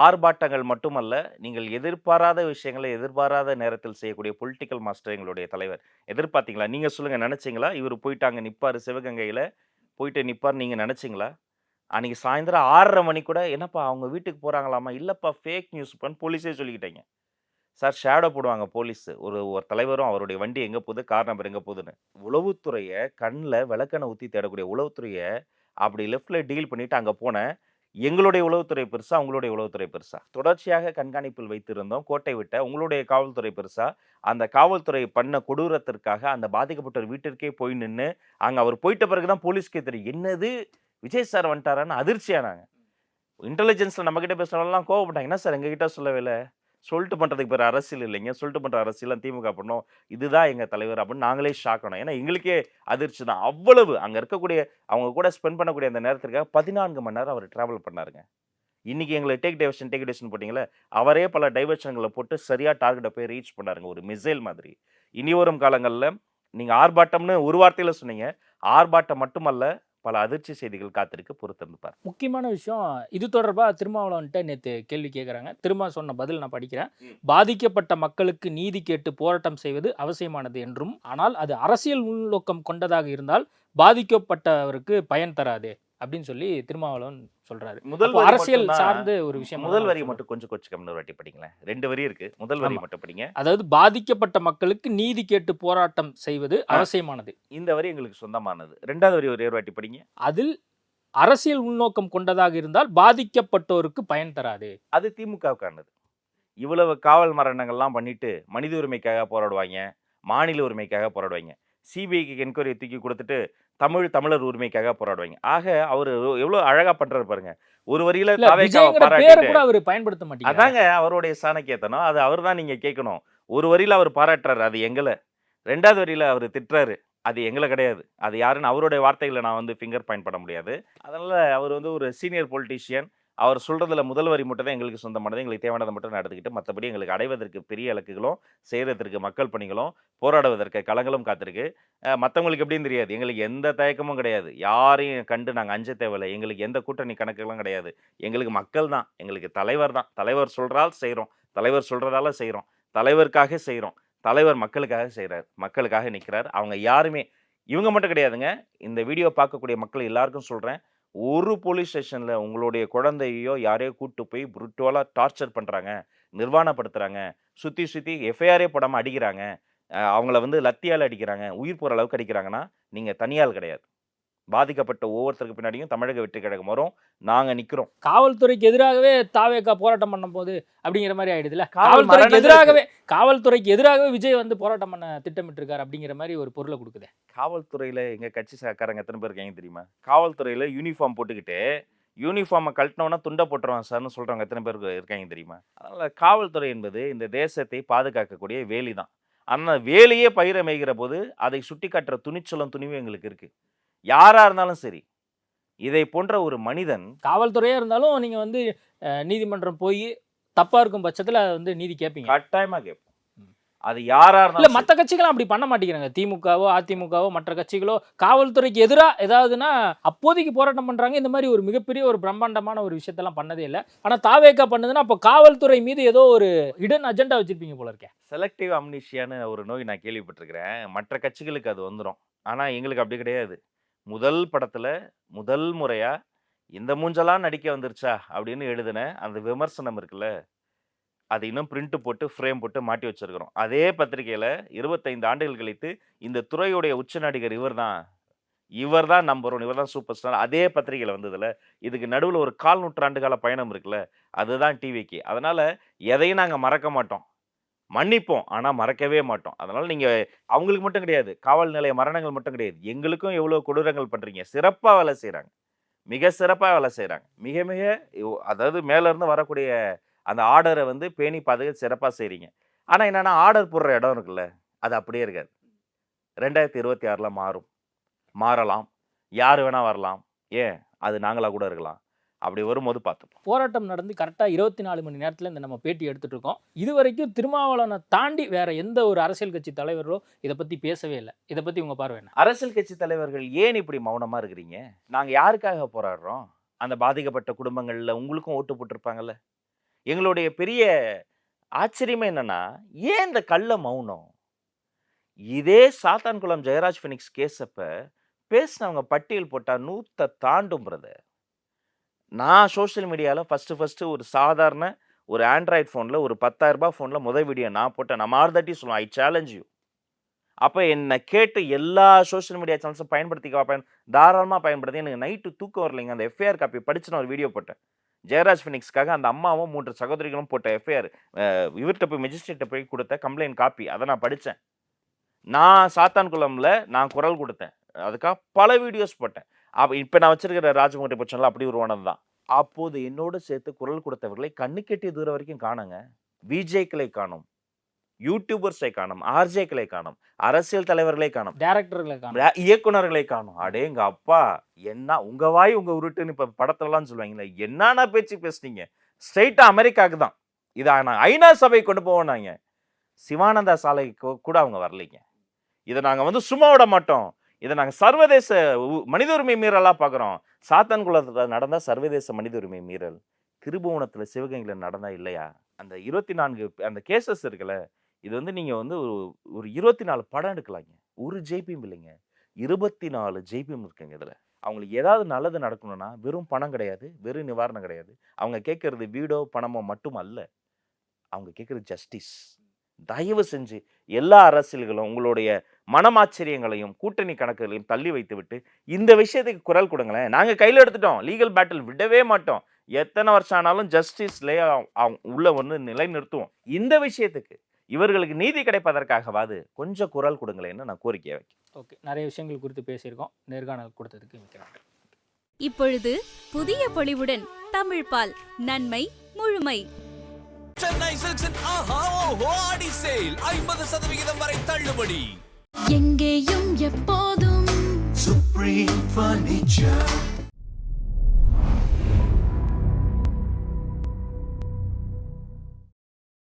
ஆர்ப்பாட்டங்கள் மட்டுமல்ல நீங்கள் எதிர்பாராத விஷயங்களை எதிர்பாராத நேரத்தில் செய்யக்கூடிய பொலிட்டிக்கல் மாஸ்டர் எங்களுடைய தலைவர். எதிர்பார்த்தீங்களா? நீங்கள் சொல்லுங்கள் நினச்சிங்களா? இவர் போயிட்டாங்க அங்கே நிற்பார் சிவகங்கையில். போயிட்டு நிற்பார் நீங்கள் நினச்சிங்களா? அன்றைக்கி சாயந்தரம் ஆறரை மணி கூட என்னப்பா அவங்க வீட்டுக்கு போகிறாங்களாமா இல்லைப்பா ஃபேக் நியூஸ் பண்ணு போலீஸே சொல்லிக்கிட்டீங்க. சார் ஷேடோ போடுவாங்க போலீஸ். ஒரு ஒரு தலைவரும் அவருடைய வண்டி எங்கே போகுது? கார் நம்பர் எங்கே போகுதுன்னு. உளவுத்துறையை கண்ணில் விளக்கணை ஊற்றி தேடக்கூடிய உளவுத்துறையை அப்படி லெஃப்டில் டீல் பண்ணிவிட்டு அங்கே போனேன். எங்களுடைய உளவுத்துறை பெருசா உங்களுடைய உளவுத்துறை பெருசா. தொடர்ச்சியாக கண்காணிப்பில் வைத்திருந்தோம். கோட்டை விட்ட உங்களுடைய காவல்துறை பெருசா. அந்த காவல்துறை பண்ண கொடூரத்திற்காக அந்த பாதிக்கப்பட்ட வீட்டிற்கே போய் நின்று அங்கே அவர் போயிட்ட பிறகு தான் போலீஸ்க்கே தெரியும். என்னது? விஜய் சார் வந்துட்டாரான்னு அதிர்ச்சியானாங்க இன்டெலிஜென்ஸில் நம்மக்கிட்ட பேசுகிறவங்களாம் கோவப்பட்டாங்க. என்ன சார் எங்ககிட்ட சொல்லவே இல்லை சொல்லிட்டு பண்ணுறதுக்கு பேர் அரசியல் இல்லைங்க. சொல்லிட்டு பண்ணுற அரசியலாம் திமுக பண்ணோம். இதுதான் எங்கள் தலைவர் அப்படின்னு நாங்களே ஷாக் ஆனோம். ஏன்னா எங்களுக்கே அதிர்ச்சி தான். அவ்வளவு அங்கே இருக்கக்கூடிய அவங்க கூட ஸ்பெண்ட் பண்ணக்கூடிய அந்த நேரத்திற்காக பதினான்கு மணி நேரம் அவர் ட்ராவல் பண்ணாருங்க. இன்றைக்கி எங்களை டேக் டைவர்ஷன் டேக் டைவர்ஷன் போட்டிங்களே அவரே பல டைவர்ஷன்களை போட்டு சரியாக டார்கெட்டை போய் ரீச் பண்ணாருங்க. ஒரு மிசைல் மாதிரி. இனி வரும் காலங்களில் நீங்கள் ஆர்ப்பாட்டம்னு ஒரு வார்த்தையில் சொன்னீங்க. ஆர்ப்பாட்டம் மட்டுமல்ல பல அதிர்ச்சி செய்திகள் காத்திருக்கு. பொறுத்திருந்துப்பார் முக்கியமான விஷயம் இது தொடர்பாக திருமாவளவன்ட்ட நேற்று கேள்வி கேட்குறாங்க திரும்ப சொன்ன பதில் நான் படிக்கிறேன். பாதிக்கப்பட்ட மக்களுக்கு நீதி கேட்டு போராட்டம் செய்வது அவசியமானது என்றும் ஆனால் அது அரசியல் உள்நோக்கம் கொண்டதாக இருந்தால் பாதிக்கப்பட்டவருக்கு பயன் தராது. அப்படின்னு சொல்லி திருமாவளவன் சொல்றாரு. முதல் அரசியல் சார்ந்து ஒரு விஷயம் முதல் வரி மட்டும் கொஞ்சம் கொஞ்சம் இன்னொரு வாட்டி படிங்களேன். ரெண்டு வரி இருக்கு. முதல் வரி. மட்டும் படிங்க. அதாவது பாதிக்கப்பட்ட மக்களுக்கு நீதி கேட்டு போராட்டம் செய்வது. அவசியமானது. இந்த வரி எங்களுக்கு சொந்தமானது. ரெண்டாவது வரி ஒரே ஒரு வாட்டி படிங்க. அதில் அரசியல் உள்நோக்கம் கொண்டதாக இருந்தால் பாதிக்கப்பட்டோருக்கு பயன் தராது. அது திமுகவுக்கானது. இவ்வளவு காவல் மரணங்கள்லாம் பண்ணிட்டு மனித உரிமைக்காக போராடுவாங்க. மாநில உரிமைக்காக போராடுவாங்க. சிபிஐக்கு என்கொயரி தூக்கி கொடுத்துட்டு தமிழ் தமிழர் உரிமைக்காக போராடுவாங்க. ஆக அவர் எவ்வளவு அழகா பண்றாரு பாருங்க. ஒரு வரியில கூட அவர் பயன்படுத்த மாட்டேங்கிறார். அதாங்க அவருடைய சாணக்கியத்தனம். அது அவர் தான் நீங்க கேட்கணும் ஒரு வரியில அவர் பாராட்டுறாரு அது எங்களை. ரெண்டாவது வரியில அவர் திட்டுறாரு அது எங்களை கிடையாது. அது யாருன்னு அவருடைய வார்த்தைகளை நான் வந்து ஃபிங்கர் பாயிண்ட் பண்ண முடியாது. அதனால அவர் வந்து ஒரு சீனியர் பொலிட்டீஷியன் அவர் சொல்கிறதுல முதல் வரி மட்டும் தான் எங்களுக்கு சொந்தமானது. எங்களுக்கு தேவையானதை மட்டும் நடந்துக்கிட்டு மற்றபடி எங்களுக்கு அடைவதற்கு பெரிய இலக்குகளும் செய்கிறதற்கு மக்கள் பணிகளும் போராடுவதற்கு களங்களும் காத்திருக்கு. மற்றவங்களுக்கு எப்படின்னு தெரியாது. எங்களுக்கு எந்த தயக்கமும் கிடையாது. யாரையும் கண்டு நாங்கள் அஞ்ச தேவையில்லை. எங்களுக்கு எந்த கூட்டணி கணக்குகளும் கிடையாது. எங்களுக்கு மக்கள் தான். எங்களுக்கு தலைவர் தான். தலைவர் சொல்கிறால் செய்கிறோம் தலைவர் சொல்கிறதால செய்கிறோம் தலைவருக்காக செய்கிறோம் தலைவர் மக்களுக்காக செய்கிறார் மக்களுக்காக நிற்கிறார் அவங்க யாருமே இவங்க மட்டும் கிடையாதுங்க. இந்த வீடியோ பார்க்கக்கூடிய மக்கள் எல்லாருக்கும் சொல்கிறேன் ஒரு போலீஸ் ஸ்டேஷனில் உங்களுடைய குழந்தையோ யாரையோ கூட்டு போய் புருட்டுவலாக டார்ச்சர் பண்ணுறாங்க நிர்வாணப்படுத்துகிறாங்க சுற்றி சுற்றி எஃப்ஐஆரே போடாமல் அடிக்கிறாங்க அவங்கள வந்து லத்தியால் அடிக்கிறாங்க உயிர் போகிற அளவுக்கு அடிக்கிறாங்கன்னா நீங்கள் தனியால் கிடையாது. பாதிக்கப்பட்ட ஒவ்வொருத்தருக்கு பின்னாடியும் தமிழக வெற்றி கழகம் வரும். நாங்கள் நிற்கிறோம் காவல்துறைக்கு எதிராகவே தாவேக்கா போராட்டம் பண்ணும் போது அப்படிங்கிற மாதிரி ஆயிடுதுல காவல் காவல்துறைக்கு எதிராகவே காவல்துறைக்கு எதிராகவே விஜய் வந்து போராட்டம் பண்ண திட்டமிட்டு இருக்காரு அப்படிங்கிற மாதிரி ஒரு பொருளை கொடுக்குது. காவல்துறையில் எங்கள் கட்சி சாக்காரங்க எத்தனை பேர் இருக்காங்க தெரியுமா? காவல்துறையில் யூனிஃபார்ம் போட்டுக்கிட்டு யூனிஃபார்மை கழட்டினோன்னா துண்டை போட்டுருவான் சார்னு சொல்கிறவங்க எத்தனை பேர் இருக்காங்க தெரியுமா? அதனால் காவல்துறை என்பது இந்த தேசத்தை பாதுகாக்கக்கூடிய வேலி தான் ஆனால் வேலையே பயிரை மேய்கிற போது அதை சுட்டி காட்டுற துணிச்சலும் துணிவும் எங்களுக்கு இருக்குது யாராக இருந்தாலும் சரி இதை போன்ற ஒரு மனிதன் காவல்துறையா இருந்தாலும் நீங்க வந்து நீதிமன்றம் போய் தப்பா இருக்கும் பட்சத்துல வந்து நீதி கேட்பீங்க கட்டாயமாக கேட்போம் அது இல்ல இருந்தாலும் மத்த கட்சிகளும் அப்படி பண்ண மாட்டேங்கிறாங்க. திமுகவோ அதிமுகவோ மற்ற கட்சிகளோ காவல்துறைக்கு எதிரா ஏதாவதுன்னா அப்போதைக்கு போராட்டம் பண்றாங்க. இந்த மாதிரி ஒரு மிகப்பெரிய ஒரு பிரம்மாண்டமான ஒரு விஷயத்தெல்லாம் பண்ணதே இல்லை. ஆனா தாவேக்கா பண்ணுதுன்னா அப்போ காவல்துறை மீது ஏதோ ஒரு இடன் அஜெண்டா வச்சிருப்பீங்க போல இருக்கே. செலக்டிவ் அம்னிஷியான்னு ஒரு நோய் நான் கேள்விப்பட்டிருக்கிறேன். மற்ற கட்சிகளுக்கு அது வந்துடும் ஆனால் எங்களுக்கு அப்படி கிடையாது. முதல் படத்தில் முதல் முறையாக இந்த மூஞ்செல்லாம் நடிக்க வந்துருச்சா? அப்படின்னு எழுதின அந்த விமர்சனம் இருக்குல்ல அது இன்னும் பிரிண்ட்டு போட்டு ஃப்ரேம் போட்டு மாட்டி வச்சிருக்கிறோம். அதே பத்திரிகையில் இருபத்தைந்து ஆண்டுகள் கழித்து இந்த துறையுடைய உச்ச நடிகர் இவர் தான் இவர் தான் நம்பர் ஒன் இவர் தான் சூப்பர் ஸ்டார் அதே பத்திரிகையில் வந்ததுல இதுக்கு நடுவில் ஒரு கால் நூற்றாண்டு கால பயணம் இருக்குல்ல அதுதான் டிவிக்கு அதனால் எதையும் நாங்கள் மறக்க மாட்டோம். மன்னிப்போம். ஆனால் மறக்கவே மாட்டோம். அதனால் நீங்கள் அவங்களுக்கு மட்டும் கிடையாது. காவல் நிலைய மரணங்கள் மட்டும் கிடையாது. எங்களுக்கும் எவ்வளோ கொடூரங்கள் பண்ணுறீங்க சிறப்பாக வேலை செய்கிறாங்க மிக சிறப்பாக வேலை செய்கிறாங்க மிக மிக அதாவது மேலேருந்து வரக்கூடிய அந்த ஆர்டரை வந்து பேணி பாதுகாத்து சிறப்பாக செய்கிறீங்க ஆனால் என்னென்னா ஆர்டர் போடுற இடம் இருக்குல்ல அது அப்படியே இருக்காது. ரெண்டாயிரத்தி இருபத்தி ஆறில் மாறும். மாறலாம். யார் வேணால் வரலாம். ஏன்? அது நாங்களாக கூட இருக்கலாம். அப்படி வரும்போது பார்த்துப்போம். போராட்டம் நடந்து கரெக்டாக இருபத்தி நாலு மணி நேரத்தில் இந்த நம்ம பேட்டி எடுத்துட்டு இருக்கோம். இது வரைக்கும் திருமாவளவனை தாண்டி வேற எந்த ஒரு அரசியல் கட்சி தலைவர்களோ இதை பத்தி பேசவே இல்லை. இதை பத்தி உங்க பார்வை என்ன? அரசியல் கட்சி தலைவர்கள் ஏன் இப்படி மௌனமா இருக்கிறீங்க? நாங்க யாருக்காக போராடுறோம்? அந்த பாதிக்கப்பட்ட குடும்பங்கள்ல உங்களுக்கும் ஓட்டு போட்டிருப்பாங்கல்ல. எங்களுடைய பெரிய ஆச்சரியமே என்னன்னா ஏன் இந்த கள்ள மௌனம்? இதே சாத்தான்குளம் ஜெயராஜ் ஃபினிக்ஸ் கேஸ் அப்ப பேசினவங்க பட்டியல் போட்டா நூத்த தாண்டும் பிரதர் நான் சோஷியல் மீடியாவில் ஃபஸ்ட்டு ஃபஸ்ட்டு ஒரு சாதாரண ஒரு ஆண்ட்ராய்ட் ஃபோனில் ஒரு 10000 ரூபாய் ஃபோனில் முதல் வீடியோ நான் போட்டேன். நான் மாறுதட்டி சொல்லுவேன் ஐ சேலஞ்ச் யூ அப்போ என்னை கேட்டு எல்லா சோஷியல் மீடியா சேனல்ஸும் பயன்படுத்திக்கவா பயன் தாராளமாக பயன்படுத்தி. எனக்கு நைட்டு தூக்கம் வரலைங்க. அந்த எஃப்ஐஆர் காப்பி படிச்சு நான் ஒரு வீடியோ போட்டேன். ஜெயராஜ் ஃபினிக்ஸ்க்காக அந்த அம்மாவும் மூன்று சகோதரிகளும் போட்ட எஃப்ஐஆர் இவர்கிட்ட போய் மெஜிஸ்ட்ரேட்டை போய் கொடுத்த கம்ப்ளைண்ட் காப்பி அதை நான் படித்தேன் நான் சாத்தான்குளம்ல நான் குரல் கொடுத்தேன். அதுக்காக பல வீடியோஸ் போட்டேன். அப்போ இப்போ நான் வச்சிருக்கிற ராஜகுமாரி பிரச்சனை அப்படி உருவானது தான் அப்போது என்னோடு சேர்த்து குரல் கொடுத்தவர்களை கண்ணு கெட்டிய தூரம் வரைக்கும் காணுங்க. விஜேக்களை காணும். யூடியூபர்ஸை காணும். ஆர்ஜேக்களை காணும். அரசியல் தலைவர்களை காணும். டேரக்டர்களை காணும். இயக்குனர்களை காணும். அடேங்க அப்பா என்ன உங்க வாய் உங்க உருட்டுன்னு இப்ப படத்துலலாம் சொல்லுவாங்களே என்னன்னா பேச்சு பேசுனீங்க? ஸ்ட்ரைட்டா அமெரிக்காவுக்கு தான் இதை நான் ஐநா சபை கொண்டு போவோம் நாங்க சிவானந்தா சாலைக்கு கூட அவங்க வரலைங்க. இதை நாங்க வந்து சும்மா விட மாட்டோம். இதை நாங்கள் சர்வதேச உ- மனித உரிமை மீறலாக பார்க்குறோம் சாத்தான்குளத்துல நடந்தால் சர்வதேச மனித உரிமை மீறல் திருபுவனத்தில் சிவகங்கையில் நடந்தா இல்லையா? அந்த இருபத்தி நான்கு அந்த கேசஸ் இருக்குல்ல இது வந்து நீங்கள் வந்து ஒரு ஒரு இருபத்தி நாலு படம் எடுக்கலாங்க. ஒரு ஜெய்பியும் இல்லைங்க. இருபத்தி நாலு ஜெய்பியும் இருக்குங்க இதில். அவங்களுக்கு ஏதாவது நல்லது நடக்கணும்னா வெறும் பணம் கிடையாது வெறும் நிவாரணம் கிடையாது. அவங்க கேட்குறது வீடோ பணமோ மட்டும் அல்ல. அவங்க கேட்குறது ஜஸ்டிஸ் தயவு செஞ்சு எல்லா அரசியல்களும் உங்களுடைய மனமாச்சரியங்களையும் கூட்டணி கணக்குகளையும் தள்ளி வைத்து விட்டு இந்த விஷயத்துக்கு குரல் கொடுங்களேன். நாங்க கையில எடுத்துட்டோம். லீகல் பேட்டில் விடவே மாட்டோம். எத்தனை வருஷம் ஆனாலும் ஜஸ்டிஸ்லேயே உள்ள வந்து நிலைநிறுத்துவோம். இந்த விஷயத்துக்கு இவர்களுக்கு நீதி கிடைப்பதற்காகவாது கொஞ்சம் குரல் கொடுங்களேன்னு நான் கோரிக்கை வைக்கிறேன். ஓகே. நிறைய விஷயங்கள் குறித்து பேசியிருக்கோம். நேர்காணல் கொடுத்ததுக்கு மிக்க நன்றி. இப்பொழுது புதிய பொலிவுடன் தமிழ் பால் நன்மை முழுமை. சென்னை சில்க்ஸின் ஆஹா ஓஹோ ஆடி சேல் ஐம்பது சதவிகிதம் வரை தள்ளுபடி எங்கேயும் எப்போதும் Supreme Furniture.